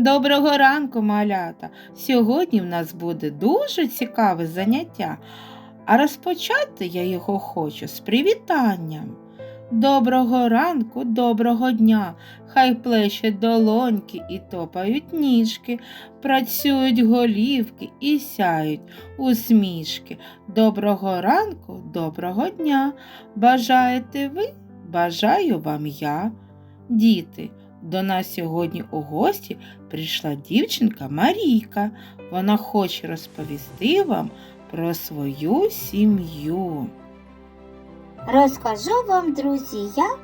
Доброго ранку, малята! Сьогодні в нас буде дуже цікаве заняття, а розпочати я його хочу з привітанням. Доброго ранку, доброго дня, хай плещуть долоньки і топають ніжки, працюють голівки і сяють усмішки. Доброго ранку, доброго дня. Бажаєте ви? Бажаю вам я. Діти, до нас сьогодні у гості прийшла дівчинка Марійка. Вона хоче розповісти вам про свою сім'ю. Розкажу вам, друзі, я,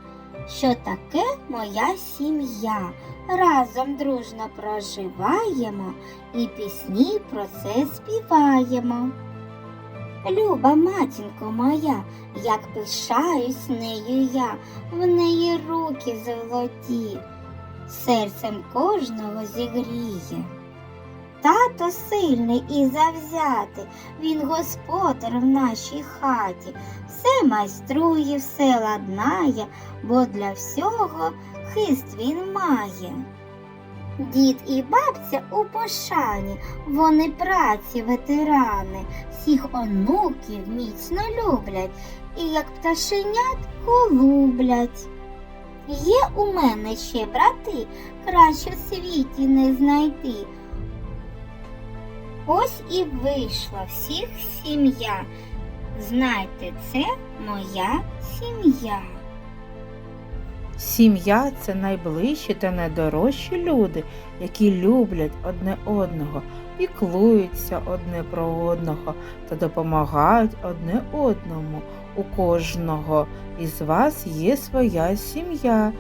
що таке моя сім'я. Разом дружно проживаємо і пісні про це співаємо. Люба матінко моя, як пишаюсь нею я, в неї руки золоті, серцем кожного зігріє. Тато сильний і завзятий, він господар в нашій хаті, все майструє, все ладнає, бо для всього хист він має. Дід і бабця у пошані, вони праці ветерани, всіх онуків міцно люблять і як пташенят голублять. Є у мене ще брати, краще в світі не знайти. Ось і вийшла всіх сім'я. Знайте, це моя сім'я. Сім'я це найближчі та найдорожчі люди, які люблять одне одного, піклуються одне про одного та допомагають одне одному. У кожного із вас є своя сім'я,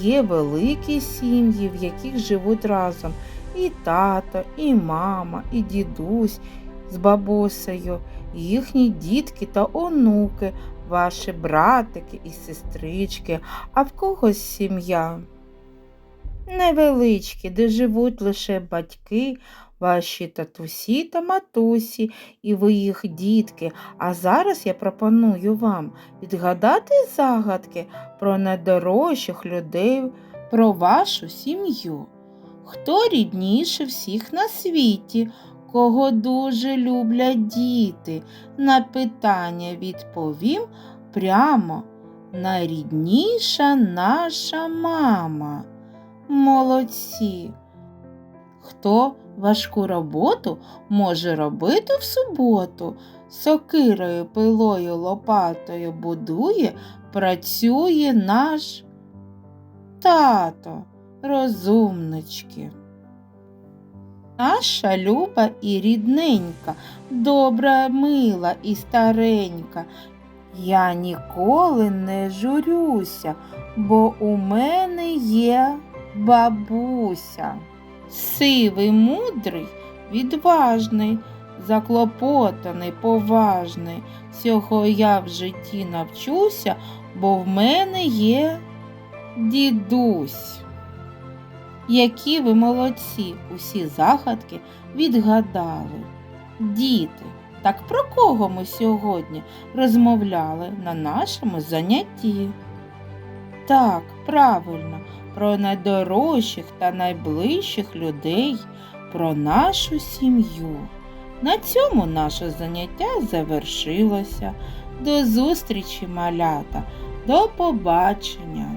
є великі сім'ї, в яких живуть разом і тато, і мама, і дідусь з бабусею, їхні дітки та онуки, ваші братики і сестрички, а в когось сім'я. Невеличкі, де живуть лише батьки, ваші татусі та матусі, і ви їх дітки. А зараз я пропоную вам відгадати загадки про найдорожчих людей, про вашу сім'ю. Хто рідніше всіх на світі, кого дуже люблять діти? На питання відповім прямо. Найрідніша наша мама. Молодці. Хто важку роботу може робити в суботу? Сокирою, пилою, лопатою будує, працює наш тато, розумнички. Наша люба і рідненька, добра, мила і старенька. Я ніколи не журюся, бо у мене є бабуся. Сивий, мудрий, відважний, заклопотаний, поважний. Цього я в житті навчуся, бо в мене є дідусь. Які ви молодці, усі загадки відгадали. Діти, так про кого ми сьогодні розмовляли на нашому занятті? Так, правильно, про найдорожчих та найближчих людей, про нашу сім'ю. На цьому наше заняття завершилося. До зустрічі, малята, до побачення!